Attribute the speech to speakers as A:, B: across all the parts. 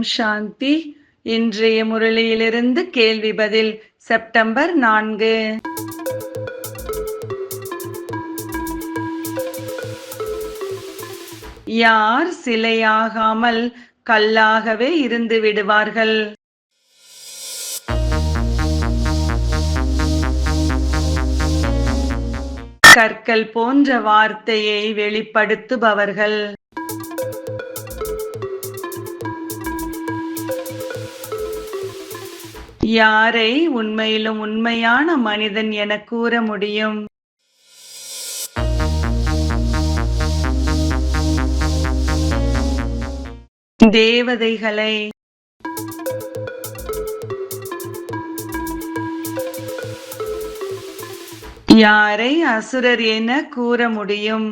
A: சாந்தி. இன்றைய முரளியிலிருந்து கேள்வி பதில் செப்டம்பர் நான்கு. யார் சிலையாகாமல் கல்லாகவே இருந்து விடுவார்கள்? கற்கள் போன்ற வார்த்தையை வெளிப்படுத்துபவர்கள். யாரை உண்மையிலும் உண்மையான மனிதன் என கூற முடியும்? தேவதைகளை யாரை அசுரர் என கூற முடியும்?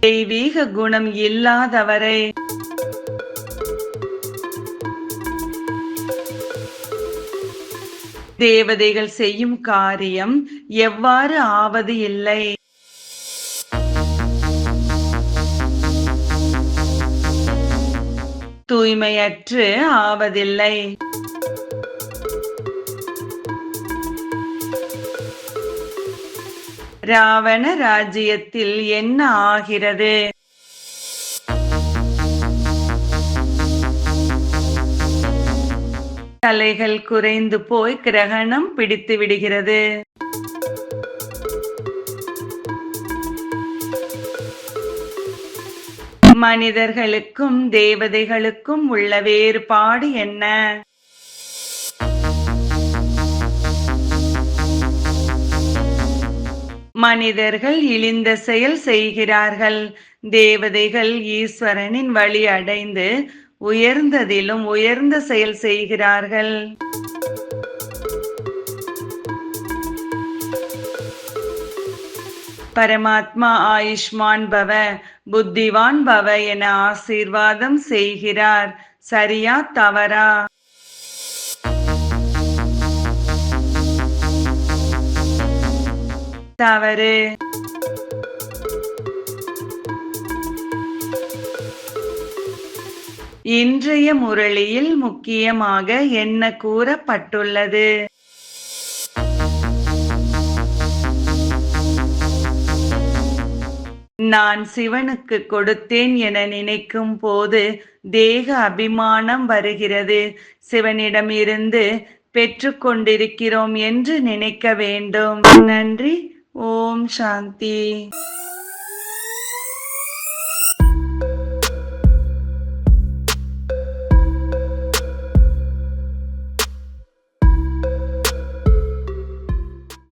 A: தெய்வீக குணம் இல்லாதவரை. தேவதைகள் செய்யும் காரியம் எவ்வாறு ஆவது இல்லை. தூய்மையற்று ஆவதில்லை. ராவண ராஜ்யத்தில் என்ன ஆகிறது? தலைகள் குறைந்து போய் கிரகணம் பிடித்து விடுகிறது. மனிதர்களுக்கும் தேவதைகளுக்கும் உள்ள வேறுபாடு என்ன? மனிதர்கள் இழிந்த செயல் செய்கிறார்கள். தேவதைகள் ஈஸ்வரனின் வழி அடைந்து உயர்ந்ததிலும் உயர்ந்த செயல் செய்கிறார்கள். பரமாத்மா ஆயுஷ்மான் பவ புத்திவான் பவ என ஆசீர்வாதம் செய்கிறார். சரியா தவறா? தவறு இன்றைய முரளியில் முக்கியமாக என்ன கூறப்பட்டுள்ளது? நான் சிவனுக்கு கொடுத்தேன் என நினைக்கும் போது தேக அபிமானம் வருகிறது. சிவனிடம் இருந்து பெற்றுக்கொண்டிருக்கிறோம் என்று நினைக்க வேண்டும். நன்றி. ஓம் சாந்தி